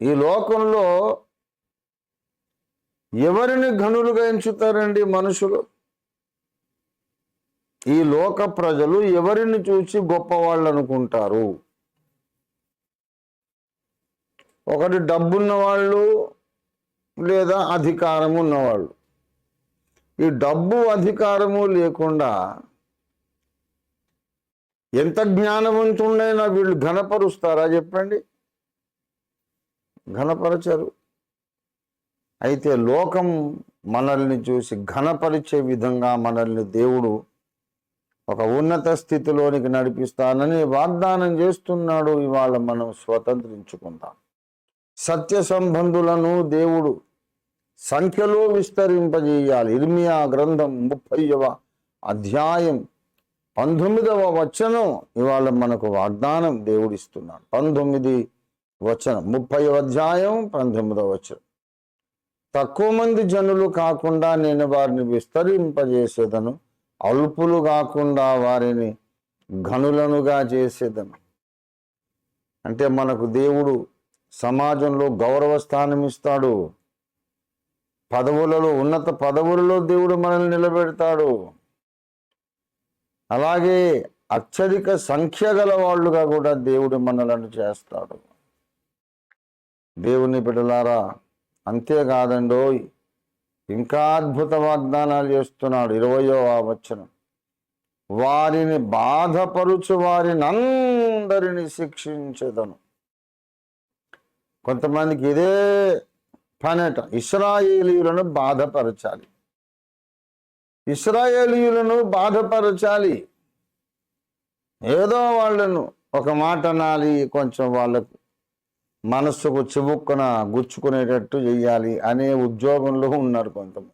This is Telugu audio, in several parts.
ఈ లోకంలో ఎవరిని ఘనులుగా ఎంచుతారండి మనుషులు? ఈ లోక ప్రజలు ఎవరిని చూసి గొప్పవాళ్ళు అనుకుంటారు ఒకటి డబ్బున్న వాళ్ళు లేదా అధికారం ఉన్నవాళ్ళు ఈ డబ్బు అధికారము లేకుండా ఎంత జ్ఞానవంతుండైనా వీళ్ళు ఘనపరుస్తారా చెప్పండి? ఘనపరచరు. అయితే లోకం మనల్ని చూసి ఘనపరిచే విధంగా మనల్ని దేవుడు ఒక ఉన్నత స్థితిలోనికి నడిపిస్తానని వాగ్దానం చేస్తున్నాడు. ఇవాళ మనం స్వతంత్రించుకుందాం. సత్య సంబంధులను దేవుడు సంఖ్యలో విస్తరింపజేయాలి. ఇర్మియా గ్రంథం ముప్పైవ అధ్యాయం పంతొమ్మిదవ వచనం ఇవాళ మనకు వాగ్దానం దేవుడిస్తున్నాడు. పంతొమ్మిది వచనం. ముప్పై అధ్యాయం పంతొమ్మిదవ వచనం. తక్కువ మంది జనులు కాకుండా నేను వారిని విస్తరింపజేసేదను. అల్పులు కాకుండా వారిని ఘనులనుగా చేసేదను. అంటే మనకు దేవుడు సమాజంలో గౌరవ స్థానం ఇస్తాడు. పదవులలో ఉన్నత పదవులలో దేవుడు మనల్ని నిలబెడతాడు. అలాగే అత్యధిక సంఖ్య గల వాళ్ళుగా కూడా దేవుడు మనలను చేస్తాడు. దేవుని బిడలారా అంతేకాదండో ఇంకా అద్భుత వాగ్దానాలు చేస్తున్నాడు ఇరవయో వచనం. వారిని బాధపరుచు వారిని అందరిని శిక్షించదను. కొంతమందికి ఇదే పనేట ఇస్రాయేలీయులను బాధపరచాలి. ఇస్రాయేలీయులను బాధపరచాలి. ఏదో వాళ్ళను ఒక మాట అనాలి కొంచెం వాళ్ళకు మనస్సుకు చివుక్కున గుచ్చుకునేటట్టు చెయ్యాలి అనే ఉద్యోగంలో ఉన్నారు కొంతమంది.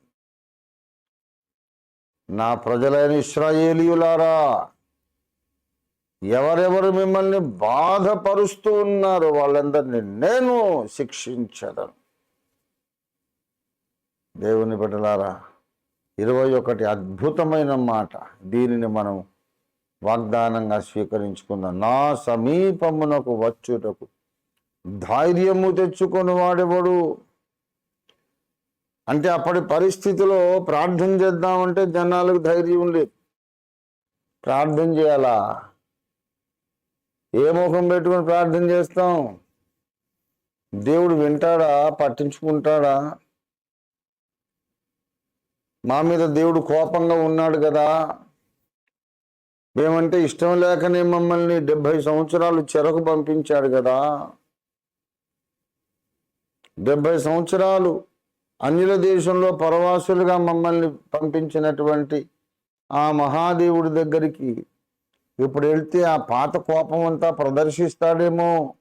నా ప్రజలైన ఇస్రాయేలీయులారా ఎవరెవరు మిమ్మల్ని బాధపరుస్తూ ఉన్నారు వాళ్ళందరినీ నేను శిక్షించదను. దేవుని బిడ్డలారా ఇరవై ఒకటి అద్భుతమైన మాట దీనిని మనం వాగ్దానంగా స్వీకరించుకుందాం. నా సమీపమునకు వచ్చుటకు ధైర్యము తెచ్చుకొని వాడేవాడు? అంటే అప్పటి పరిస్థితిలో ప్రార్థన చేద్దామంటే జనాలకు ధైర్యం లేదు. ప్రార్థన చేయాలా? ఏ ముఖం పెట్టుకొని ప్రార్థన చేస్తాం? దేవుడు వింటాడా? పట్టించుకుంటాడా? మా మీద దేవుడు కోపంగా ఉన్నాడు కదా. మేమంటే ఇష్టం లేకనే మమ్మల్ని డెబ్భై సంవత్సరాలు చెరకు పంపించాడు కదా. డెబ్భై సంవత్సరాలు అన్యుల దేశంలో పరవాసులుగా మమ్మల్ని పంపించినటువంటి ఆ మహాదేవుడి దగ్గరికి ఇప్పుడు వెళ్తే ఆ పాత కోపం అంతా ప్రదర్శిస్తాడేమో.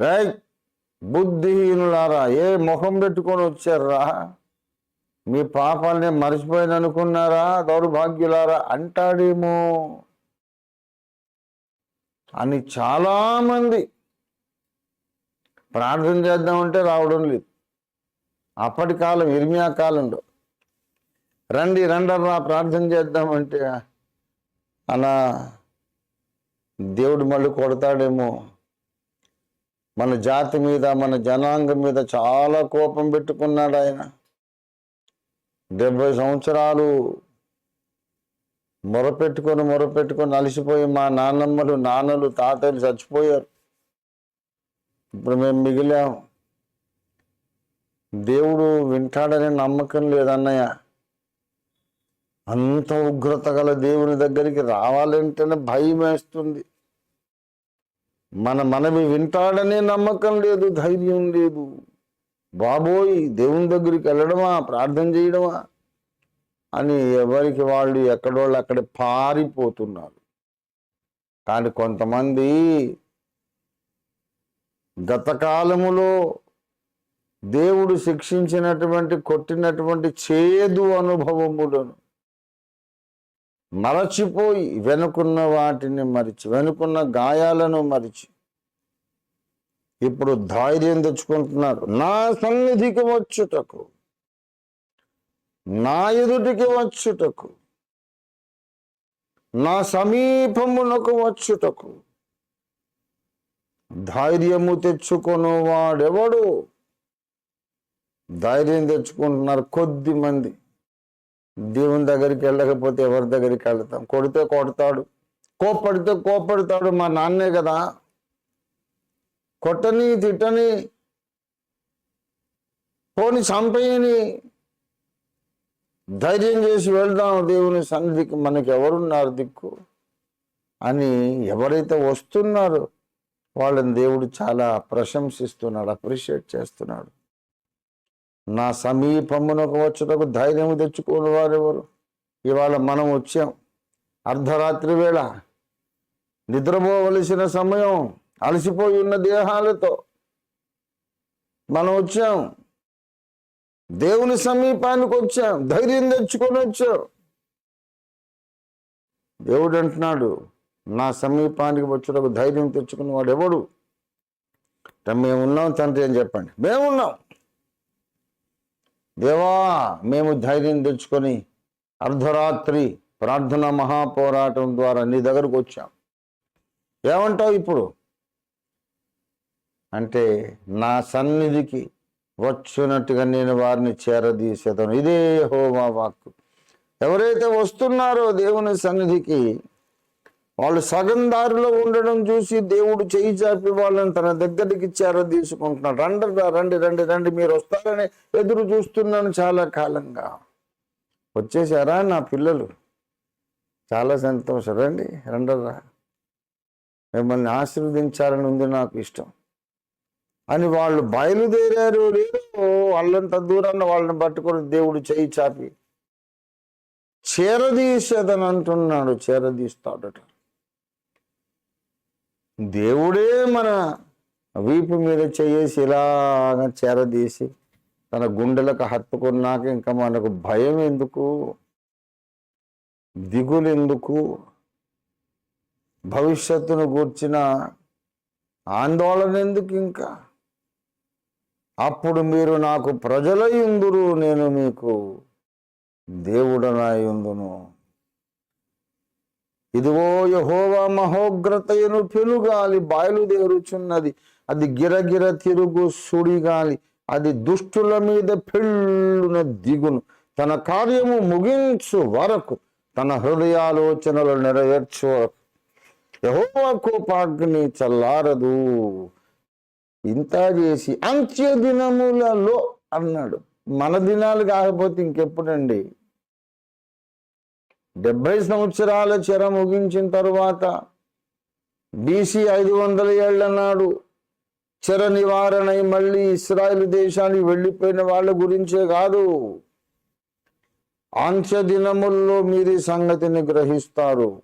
రై బుద్ధిహీనులారా ఏ ముఖం పెట్టుకొని వచ్చారా? మీ పాపాలని మర్చిపోయిన అనుకున్నారా దౌర్భాగ్యులారా? అంటాడేమో. అని చాలామంది ప్రార్థన చేద్దామంటే రావడం లేదు. అప్పటి కాలం ఇర్మియా కాలంలో రండి రండర్రా ప్రార్థన చేద్దామంటే అలా దేవుడు మళ్ళీ కొడతాడేమో. మన జాతి మీద మన జనాంగం మీద చాలా కోపం పెట్టుకున్నాడు ఆయన. డెబ్బై సంవత్సరాలు మొరపెట్టుకొని మొరపెట్టుకొని అలసిపోయి మా నాన్నమ్మలు నాన్నలు తాతలు చచ్చిపోయారు. ఇప్పుడు మేము మిగిలాం దేవుడు వింటాడనే నమ్మకం లేదన్నయ్య. అంత ఉగ్రత గల దేవుని దగ్గరికి రావాలంటేనే భయం వేస్తుంది. మన మనవి వింటాడనే నమ్మకం లేదు ధైర్యం లేదు. బాబోయ్ దేవుని దగ్గరికి వెళ్ళడమా? ప్రార్థన చేయడమా? అని ఎవరికి వాళ్ళు ఎక్కడోళ్ళు అక్కడ పారిపోతున్నారు. కానీ కొంతమంది గతకాలములో దేవుడు శిక్షించినటువంటి కొట్టినటువంటి చేదు అనుభవములను మరచిపోయి వెనుకున్న వాటిని మరిచి వెనుకున్న గాయాలను మరిచి ఇప్పుడు ధైర్యం తెచ్చుకుంటున్నారు. నా సన్నిధికి వచ్చుటకు నా ఎదుటికి వచ్చుటకు నా సమీపమునకు వచ్చుటకు ధైర్యము తెచ్చుకొను వాడెవడు ధైర్యం తెచ్చుకుంటున్నారు కొద్ది మంది. దేవుని దగ్గరికి వెళ్ళకపోతే ఎవరి దగ్గరికి వెళ్తాం? కొడితే కొడతాడు కోపడితే కోపడతాడు మా నాన్నే కదా. కొట్టని తిట్టని పోని చంపేయని ధైర్యం చేసి వెళ్దాం దేవుని సన్నిధికి. మనకి ఎవరున్నారు దిక్కు? అని ఎవరైతే వస్తున్నారో వాళ్ళని దేవుడు చాలా ప్రశంసిస్తున్నాడు అప్రిషియేట్ చేస్తున్నాడు. నా సమీపమునకు వచ్చుటకు ధైర్యం తెచ్చుకోని వారెవరు? ఇవాళ మనం వచ్చాం. అర్ధరాత్రి వేళ నిద్రపోవలసిన సమయం అలసిపోయి ఉన్న దేహాలతో మనం వచ్చాం. దేవుని సమీపానికి వచ్చాం ధైర్యం తెచ్చుకొని వచ్చాం. దేవుడు అంటున్నాడు నా సమీపానికి వచ్చుటకు ధైర్యం తెచ్చుకున్న వాడు ఎవడు? అంటే మేము ఉన్నాం తండ్రి అని చెప్పండి. మేమున్నాం దేవా మేము ధైర్యం తెచ్చుకొని అర్ధరాత్రి ప్రార్థన మహాపోరాటం ద్వారా నీ దగ్గరకు వచ్చాం. ఏమంటావు ఇప్పుడు? అంటే నా సన్నిధికి వచ్చినట్టుగా నేను వారిని చేరదీసేదాను. ఇదే హోమా వాక్కు. ఎవరైతే వస్తున్నారో దేవుని సన్నిధికి వాళ్ళు సగం దారిలో ఉండడం చూసి దేవుడు చేయి చాపి వాళ్ళని తన దగ్గరికి చేరదీసుకుంటున్నాడు రండి రండి రండి రండి మీరు వస్తారని ఎదురు చూస్తున్నాను చాలా కాలంగా. వచ్చేసారా నా పిల్లలు? చాలా సంతోషం. రండి రండరా. మిమ్మల్ని ఆశీర్వదించాలని ఉంది నాకు ఇష్టం. అని వాళ్ళు బయలుదేరారు లేదో వాళ్ళంత దూరాన్ని వాళ్ళని పట్టుకొని దేవుడు చేయి చాపి. చేరదీసేదని అంటున్నాడు చేరదీస్తాడట. దేవుడే మన వీపు మీద చేసి ఇలాగ చేరదీసి తన గుండెలకు హత్తుకున్నాక ఇంకా మనకు భయం ఎందుకు? దిగులు ఎందుకు? భవిష్యత్తును గూర్చిన ఆందోళన ఎందుకు ఇంకా? అప్పుడు మీరు నాకు ప్రజల ఉందురు నేను మీకు దేవుడనాయుందును ఇదిగో యహోవా మహోగ్రతయును పెనుగాలి బయలుదేరుచున్నది. అది గిరగిర తిరుగు సుడిగాలి అది దుష్టుల మీద పెళ్ళున దిగును. తన కార్యము ముగించు వరకు తన హృదయాలోచనలు నెరవేర్చు వరకు యహోవా కోపాగ్ని చల్లారదు. ఇంత చేసి అంత్య దినములలో అన్నాడు. మన దినాలు కాకపోతే ఇంకెప్పుడండి? డెబ్బై సంవత్సరాల చెర ముగించిన తరువాత బీసీ ఐదు వందల ఏళ్ళ నాడు చెర నివారణై మళ్ళీ ఇస్రాయల్ దేశానికి వెళ్ళిపోయిన వాళ్ళ గురించే కాదు. అంత్య దినముల్లో మీరు ఈ సంగతిని గ్రహిస్తారు.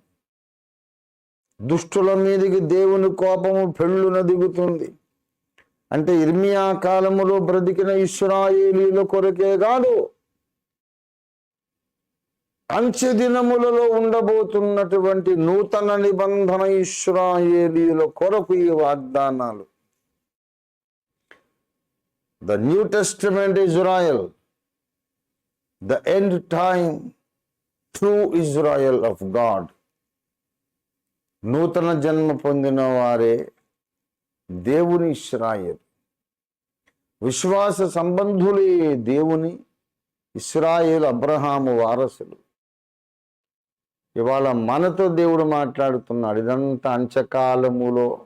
దుష్టుల మీదికి దేవుని కోపము పెళ్ళున దిగుతుంది. అంటే ఇర్మియా కాలములో బ్రతికిన ఇస్రాయేలీల కొరకే కాదు. అంచె దినములలో ఉండబోతున్నటువంటి నూతన నిబంధన ఇస్రాయేలీల కొరకు ఈ వాగ్దానాలు. The new testament Israel the end time true Israel of God నూతన జన్మ పొందిన వారే దేవుని ఇస్రాయల్ విశ్వాస సంబంధులే దేవుని ఇస్రాయేల్ అబ్రహాము వారసులు. ఇవాళ మనతో దేవుడు మాట్లాడుతున్నాడు. ఇదంతా అంచకాలములో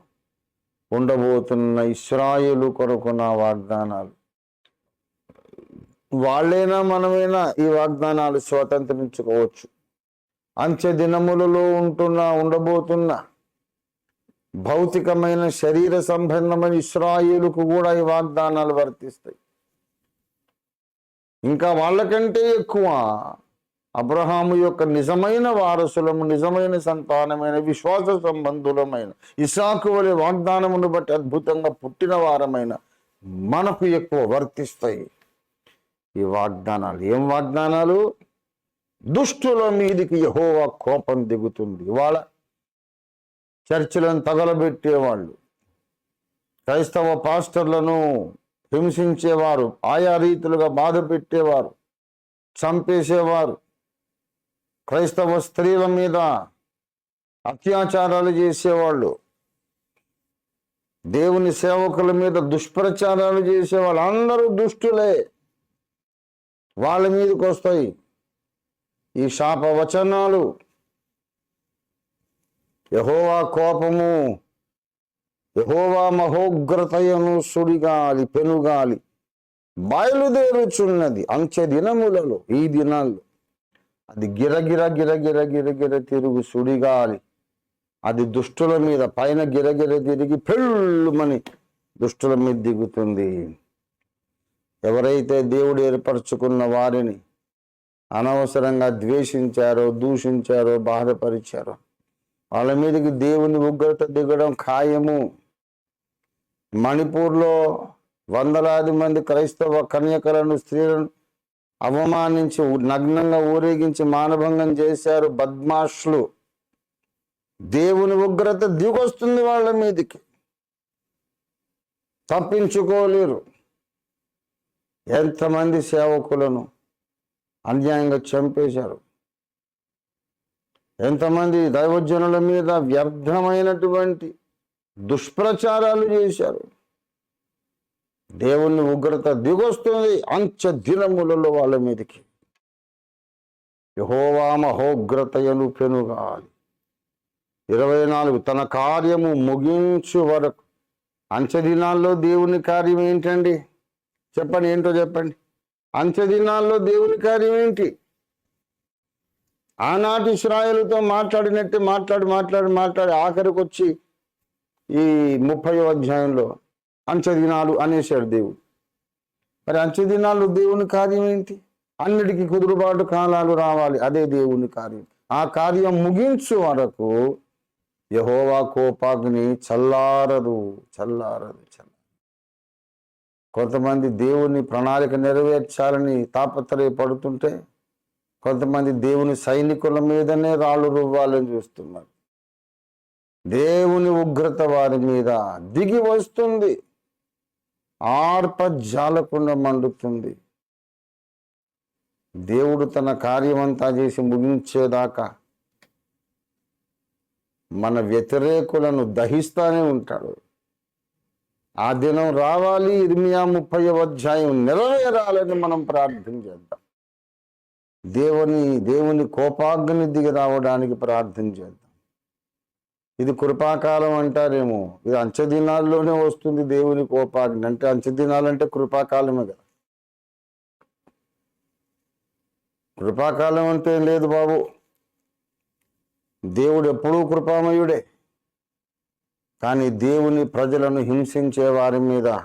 ఉండబోతున్న ఇస్రాయులు కొరకు నా వాగ్దానాలు. వాళ్ళైనా మనమైనా ఈ వాగ్దానాలు స్వతంత్రించుకోవచ్చు. అంచె దినములలో ఉంటున్న ఉండబోతున్న భౌతికమైన శరీర సంబంధమైన ఇస్రాయేలుకు కూడా ఈ వాగ్దానాలు వర్తిస్తాయి. ఇంకా వాళ్ళకంటే ఎక్కువ అబ్రహాము యొక్క నిజమైన వారసులము నిజమైన సంతానమైన విశ్వాస సంబంధులమైన ఇసాకు వలె వాగ్దానమును బట్టి అద్భుతంగా పుట్టిన వారమైన మనకు ఎక్కువ వర్తిస్తాయి. ఈ వాగ్దానాలు ఏం వాగ్దానాలు? దుష్టుల మీదికి యహోవా కోపం దిగుతుంది. ఇవాళ చర్చిలను తగలబెట్టేవాళ్ళు క్రైస్తవ పాస్టర్లను హింసించేవారు ఆయా రీతులుగా బాధ పెట్టేవారు చంపేసేవారు క్రైస్తవ స్త్రీల మీద అత్యాచారాలు చేసేవాళ్ళు దేవుని సేవకుల మీద దుష్ప్రచారాలు చేసేవాళ్ళు అందరూ దుష్టులే. వాళ్ళ మీదకి వస్తాయి ఈ శాప వచనాలు. యహోవా కోపము యహోవా మహోగ్రతయను సుడిగాలి పెనుగాలి బయలుదేరుచున్నది అంచె దినములలో ఈ దినాల్లో. అది గిరగిర గిరగిర గిరగిర తిరుగు సుడిగాలి. అది దుష్టుల మీద పైన గిరగిర తిరిగి పెళ్ళుమని దుష్టుల మీద దిగుతుంది. ఎవరైతే దేవుడు ఏర్పరచుకున్న వారిని అనవసరంగా ద్వేషించారో దూషించారో బాధపరిచారో వాళ్ళ మీదకి దేవుని ఉగ్రత దిగడం ఖాయము. మణిపూర్లో వందలాది మంది క్రైస్తవ కన్యకలను స్త్రీలను అవమానించి నగ్నంగా ఊరేగించి మానభంగం చేశారు బద్మాష్లు. దేవుని ఉగ్రత దిగొస్తుంది వాళ్ళ మీదకి. తప్పించుకోలేరు. ఎంతమంది సేవకులను అన్యాయంగా చంపేశారు. ఎంతమంది దైవజనుల మీద వ్యర్థమైనటువంటి దుష్ప్రచారాలు చేశారు. దేవుని ఉగ్రత దిగొస్తుంది. అంచ దినములలో వాళ్ళ మీదకి. యహోవా మహోగ్రతయను పెనుగాలి. ఇరవై నాలుగు తన కార్యము ముగించు వరకు. అంచె దినాల్లో దేవుని కార్యం ఏంటండి? చెప్పండి ఏంటో చెప్పండి. అంచె దినాల్లో దేవుని కార్యం ఏంటి? ఆనాటి ఇస్రాయేలుతో మాట్లాడినట్టు మాట్లాడి మాట్లాడి మాట్లాడి. ఆఖరికి వచ్చి ఈ ముప్పై అధ్యాయంలో అంచదినాలు అనేశాడు దేవుడు. మరి అంచదినాలు దేవుని కార్యం ఏంటి? అన్నిటికీ కుదురుబాటు కాలాలు రావాలి అదే దేవుని కార్యం. ఆ కార్యం ముగించు వరకు యహోవా కోపాగ్ని చల్లారదు చల్లారదు చల్లారదు. కొంతమంది దేవుని ప్రణాళిక నెరవేర్చాలని తాపత్రయపడుతుంటే కొంతమంది దేవుని సైనికుల మీదనే రాళ్ళు రువ్వాలని చూస్తున్నారు. దేవుని ఉగ్రత వారి మీద దిగి వస్తుంది. ఆర్పజాలకుండా మండుతుంది. దేవుడు తన కార్యమంతా చేసి ముగించేదాకా మన వ్యతిరేకులను దహిస్తానే ఉంటాడు. ఆ దినం రావాలి ఇర్మియా ముప్పై అధ్యాయం నెరవేరాలని మనం ప్రార్థన చేద్దాం. దేవుని దేవుని కోపాగ్ని దిగి రావడానికి ప్రార్థన చేద్దాం. ఇది కృపాకాలం అంటారేమో. ఇది అంచదినాల్లోనే వస్తుంది దేవుని కోపాగ్ని. అంటే అంచదినాలంటే కృపాకాలమే కదా. కృపాకాలం అంటే ఏం లేదు బాబు. దేవుడు ఎప్పుడూ కృపామయుడే. కానీ దేవుని ప్రజలను హింసించే వారి మీద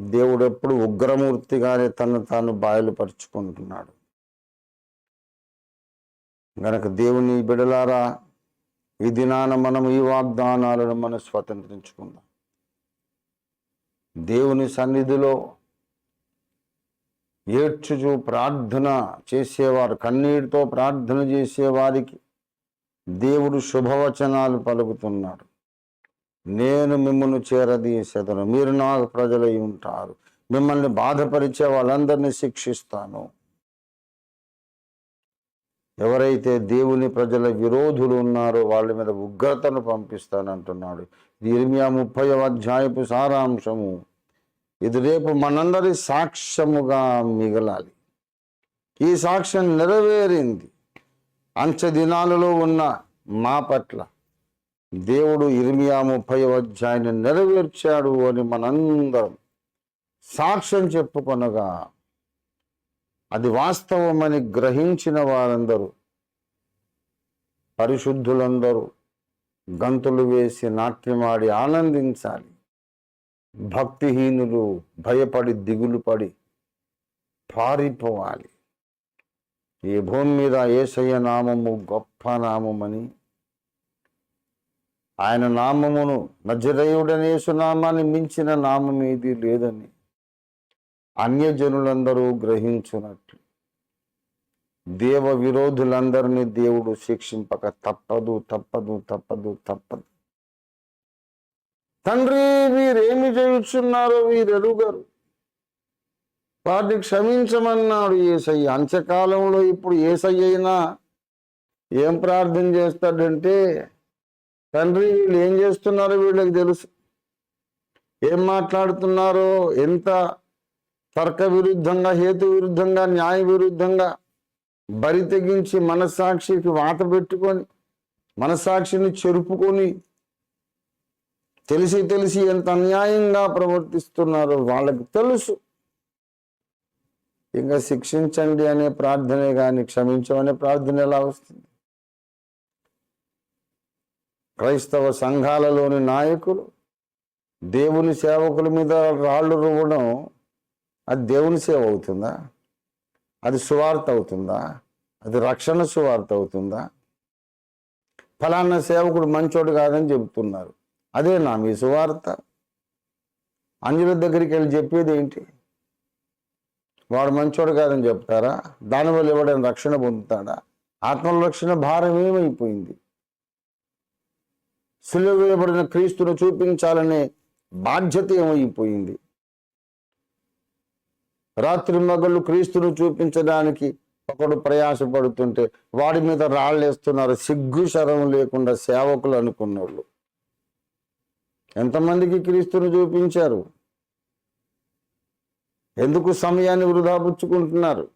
దేవుడు ఎప్పుడు ఉగ్రమూర్తిగానే తను తాను బయలుపరుచుకుంటున్నాడు. గనక దేవుని బిడలారా ఈ దినాన మనం ఈ వాగ్దానాలను మనం స్వతంత్రించుకుందాం. దేవుని సన్నిధిలో ఏడ్చుచు ప్రార్థన చేసేవారు కన్నీటితో ప్రార్థన చేసేవారికి దేవుడు శుభవచనాలు పలుకుతున్నాడు. నేను మిమ్మల్ని చేరదీసేదను మీరు నాకు ప్రజలై ఉంటారు. మిమ్మల్ని బాధపరిచే వాళ్ళందరినీ శిక్షిస్తాను. ఎవరైతే దేవుని ప్రజల విరోధులు ఉన్నారో వాళ్ళ మీద ఉగ్రతను పంపిస్తానంటున్నాడు. ఇది ఇర్మియా ముప్పై అధ్యాయపు సారాంశము. ఇది రేపు మనందరి సాక్ష్యముగా మిగలాలి. ఈ సాక్ష్యం నెరవేరింది. అంచె దినాలలో ఉన్న మా పట్ల దేవుడు ఇర్మియా ముప్పై అధ్యాయాన్ని నెరవేర్చాడు అని మనందరం సాక్ష్యం చెప్పుకొనగా అది వాస్తవమని గ్రహించిన వారందరూ పరిశుద్ధులందరూ గంతులు వేసి నాట్యమాడి ఆనందించాలి. భక్తిహీనులు భయపడి దిగులు పడి పారిపోవాలి. ఈ భూమి మీద ఏసయ్య నామము గొప్ప నామమని ఆయన నామమును నజరేయుడనేసు నామాన్ని మించిన నామం ఏది లేదని అన్యజనులందరూ గ్రహించున్నట్లు దేవ విరోధులందరినీ దేవుడు శిక్షింపక తప్పదు తప్పదు తప్పదు తప్పదు. తండ్రి వీరేమి చేయుచున్నారో వీరెరుగరు వాటిని క్షమించమన్నాడు ఏసయ్య. అంత్యకాలంలో ఇప్పుడు ఏసయ్య అయినా ఏం ప్రార్థన చేస్తాడంటే తండ్రి వీళ్ళు ఏం చేస్తున్నారో వీళ్ళకి తెలుసు. ఏం మాట్లాడుతున్నారో ఎంత తర్క విరుద్ధంగా హేతు విరుద్ధంగా న్యాయ విరుద్ధంగా బరి తెగించి మనస్సాక్షికి వాత పెట్టుకొని మనస్సాక్షిని చెరుపుకొని తెలిసి తెలిసి ఎంత అన్యాయంగా ప్రవర్తిస్తున్నారో వాళ్ళకి తెలుసు. ఇంకా శిక్షించండి అనే ప్రార్థనే కానీ క్షమించమనే ప్రార్థన ఎలా వస్తుంది? క్రైస్తవ సంఘాలలోని నాయకులు దేవుని సేవకుల మీద రాళ్ళు రువ్వడం అది దేవుని సేవ అవుతుందా? అది సువార్త అవుతుందా? అది రక్షణ సువార్త అవుతుందా? ఫలానా సేవకుడు మంచోడు కాదని చెబుతున్నారు. అదే నా మీ సువార్త. అంజుల దగ్గరికి వెళ్ళి చెప్పేది ఏంటి? వాడు మంచోడు కాదని చెప్తారా? దానివల్ల ఎవడైనా రక్షణ పొందుతాడా? ఆత్మరక్షణ భారం ఏమైపోయింది? సులువేయబడిన క్రీస్తును చూపించాలనే బాధ్యత ఏమైపోయింది? రాత్రి మగళ్ళు క్రీస్తును చూపించడానికి ఒకడు ప్రయాసపడుతుంటే వాడి మీద రాళ్ళేస్తున్నారు సిగ్గు శరం లేకుండా సేవకులు అనుకున్నోళ్ళు. ఎంతమందికి క్రీస్తును చూపించారు? ఎందుకు సమయాన్ని వృధా పుచ్చుకుంటున్నారు?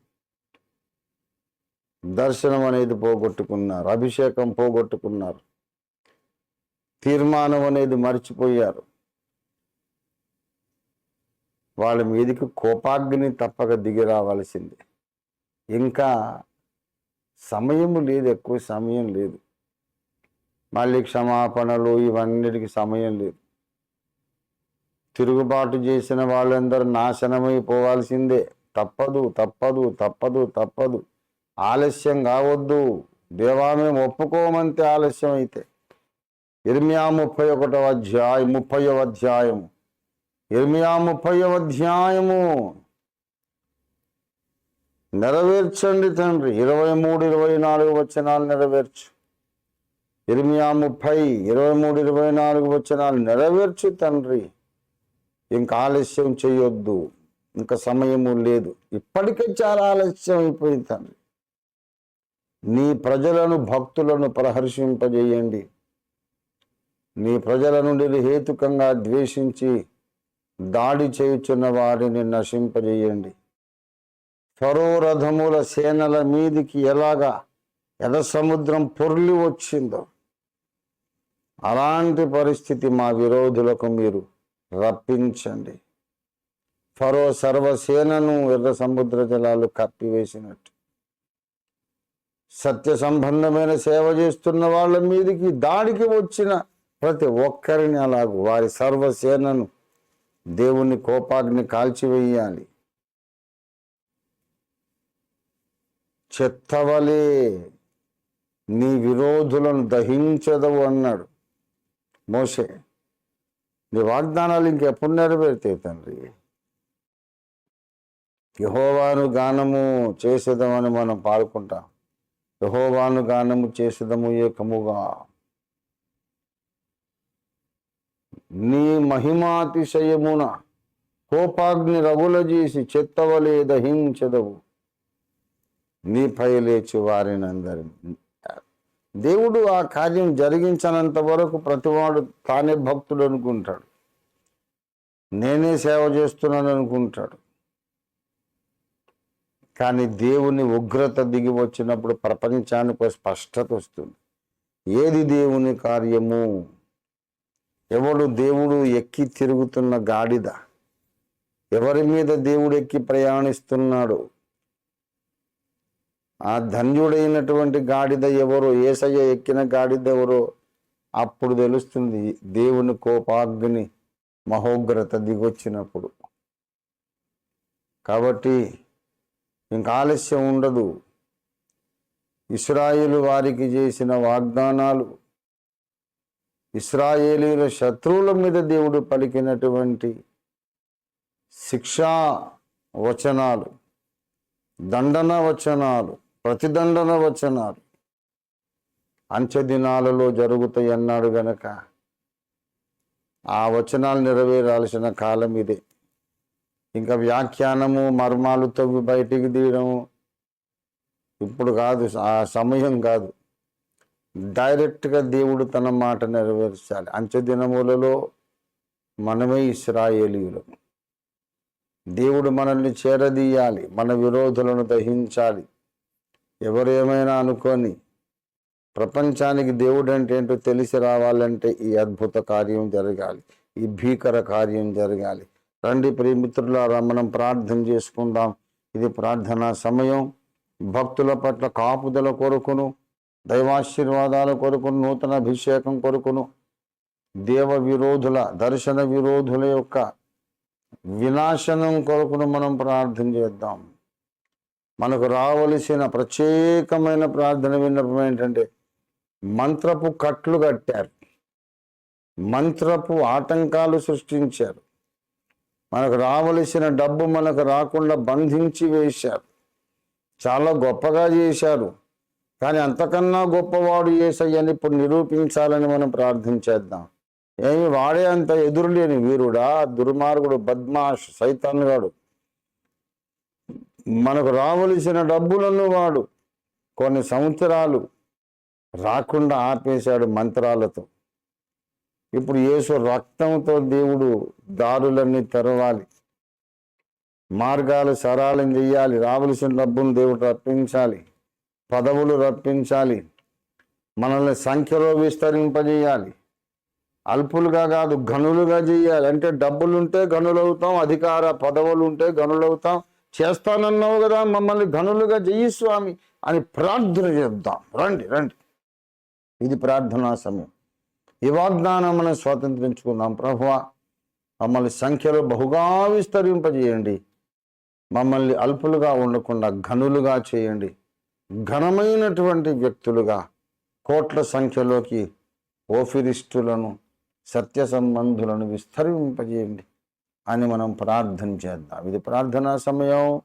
దర్శనం అనేది పోగొట్టుకున్నారు అభిషేకం పోగొట్టుకున్నారు తీర్మానం అనేది మర్చిపోయారు. వాళ్ళ మీదకి కోపాగ్ని తప్పక దిగి రావాల్సిందే. ఇంకా సమయం లేదు ఎక్కువ సమయం లేదు. మళ్ళీ క్షమాపణలు ఇవన్నిటికి సమయం లేదు. తిరుగుబాటు చేసిన వాళ్ళందరూ నాశనమైపోవాల్సిందే తప్పదు తప్పదు తప్పదు తప్పదు. ఆలస్యం కావద్దు. దేవా మేము ఒప్పుకోమంతే ఆలస్యం అయితే ఇర్మియా ముప్పై ఒకటో అధ్యాయం ముప్పయో అధ్యాయము. ఇర్మియా ముప్పైవ అధ్యాయము. నెరవేర్చండి తండ్రి. ఇరవై మూడు ఇరవై నాలుగు వచనాలు నెరవేర్చు. ఇర్మియా ముప్పై ఇరవై మూడు ఇరవై నాలుగు వచనాలు నెరవేర్చు తండ్రి. ఇంకా ఆలస్యం చేయొద్దు. ఇంకా సమయము లేదు. ఇప్పటికే చాలా ఆలస్యం అయిపోయింది తండ్రి. నీ ప్రజలను భక్తులను ప్రహర్షింపజేయండి. నీ ప్రజల నుండి హేతుకంగా ద్వేషించి దాడి చేయుచున్న వారిని నశింపజేయండి. ఫరోరథముల సేనల మీదికి ఎలాగా ఎద సముద్రం పొర్లి వచ్చిందో అలాంటి పరిస్థితి మా విరోధులకు మీరు రప్పించండి. ఫరో సర్వసేనను ఎర్ర సముద్ర జలాలు కప్పివేసినట్టు. సత్య సంబంధమైన సేవ చేస్తున్న వాళ్ళ మీదకి దాడికి వచ్చిన ప్రతి ఒక్కరిని అలాగూ వారి సర్వసేనను దేవుని కోపాగ్ని కాల్చివేయాలి. చెత్తవలే నీ విరోధులను దహించదవు అన్నాడు మోసే నీ వాగ్దానాలు ఇంకెప్పుడు నెరవేరుతాయి తండ్రి? యహోవాను గానము చేసేదమని మనం పాడుకుంటాం. యహోవాను గానము చేసేదము ఏకముగా. నీ మహిమాతిశయమున కోపాగ్ని రగుల చేసి చెత్తవలే దహించదవు. నీపై లేచి వారిని దేవుడు ఆ కార్యం జరిగించనంత వరకు ప్రతివాడు తానే భక్తుడు అనుకుంటాడు నేనే సేవ చేస్తున్నాను అనుకుంటాడు కానీ దేవుని ఉగ్రత దిగి వచ్చినప్పుడు ప్రపంచానికి స్పష్టత వస్తుంది. ఏది దేవుని కార్యము? ఎవడు దేవుడు ఎక్కి తిరుగుతున్న గాడిద ఎవరి మీద దేవుడు ఎక్కి ప్రయాణిస్తున్నాడు? ఆ ధన్యుడైనటువంటి గాడిద ఎవరో? ఏసయ్య ఎక్కిన గాడిద ఎవరో? అప్పుడు తెలుస్తుంది దేవుని కోపాగ్ని మహోగ్రత దిగొచ్చినప్పుడు. కాబట్టి ఇంకా ఆలస్యం ఉండదు. ఇస్రాయిలు వారికి చేసిన వాగ్దానాలు ఇస్రాయేలీల శత్రువుల మీద దేవుడు పలికినటువంటి శిక్షా వచనాలు దండన వచనాలు ప్రతిదండన వచనాలు అంచె దినాలలో జరుగుతాయి అన్నాడు గనక. ఆ వచనాలు నెరవేరాల్సిన కాలం ఇదే. ఇంకా వ్యాఖ్యానము మర్మాలు తవ్వి బయటికి తీయడము ఇప్పుడు కాదు ఆ సమయం కాదు. డైరెక్ట్గా దేవుడు తన మాట నెరవేర్చాలి. అంచె దినములలో మనమే ఇస్రాయేలీయులు దేవుడు మనల్ని చేరదీయాలి మన విరోధులను దహించాలి. ఎవరేమైనా అనుకొని ప్రపంచానికి దేవుడు అంటే ఏంటో తెలిసి రావాలంటే ఈ అద్భుత కార్యం జరగాలి ఈ భీకర కార్యం జరగాలి. రండి ప్రియమిత్రులారా మనం ప్రార్థన చేసుకుందాం. ఇది ప్రార్థనా సమయం. భక్తుల పట్ల కాపుదల కొరకును. దైవాశీర్వాదాల కొరకును నూతన అభిషేకం కొరకును. దేవ విరోధుల దర్శన విరోధుల యొక్క వినాశనం కొరకును మనం ప్రార్థన చేద్దాం. మనకు రావలసిన ప్రత్యేకమైన ప్రార్థన విన్నపం ఏంటంటే మంత్రపు కట్లు కట్టారు. మంత్రపు ఆటంకాలు సృష్టించారు. మనకు రావలసిన డబ్బు మనకు రాకుండా బంధించి వేశారు. చాలా గొప్పగా చేశారు. కానీ అంతకన్నా గొప్పవాడు ఏసయ్యని ఇప్పుడు నిరూపించాలని మనం ప్రార్థించేద్దాం. ఏమి వాడే అంత ఎదురులేని వీరుడా దుర్మార్గుడు బద్మాష్ సైతాన్గాడు మనకు రావలసిన డబ్బులను వాడు కొన్ని సంవత్సరాలు రాకుండా ఆపేశాడు మంత్రాలతో. ఇప్పుడు యేసు రక్తంతో దేవుడు దారులన్నీ తెరవాలి. మార్గాలు సరళం చేయాలి. రావలసిన డబ్బును దేవుడు రప్పించాలి. పదవులు రప్పించాలి. మనల్ని సంఖ్యలో విస్తరింపజేయాలి. అల్పులుగా కాదు గనులుగా చేయాలి. అంటే డబ్బులుంటే గనులవుతాం అధికార పదవులు ఉంటే గనులవుతాం చేస్తానన్నావు కదా మమ్మల్ని గనులుగా చెయ్యి స్వామి అని ప్రార్థన చేద్దాం. రండి రండి. ఇది ప్రార్థనా సమయం. ఈ వాగ్దానం మనం స్వాతంత్రించుకుందాం. ప్రభువా మమ్మల్ని సంఖ్యలో బహుగా విస్తరింపజేయండి. మమ్మల్ని అల్పులుగా ఉండకుండా ఘనులుగా చేయండి. ఘనమైనటువంటి వ్యక్తులుగా కోట్ల సంఖ్యలోకి ఓఫిరిస్టులను సత్య సంబంధులను విస్తరింపజేయండి అని మనం ప్రార్థన చేద్దాం. ఇది ప్రార్థనా సమయం.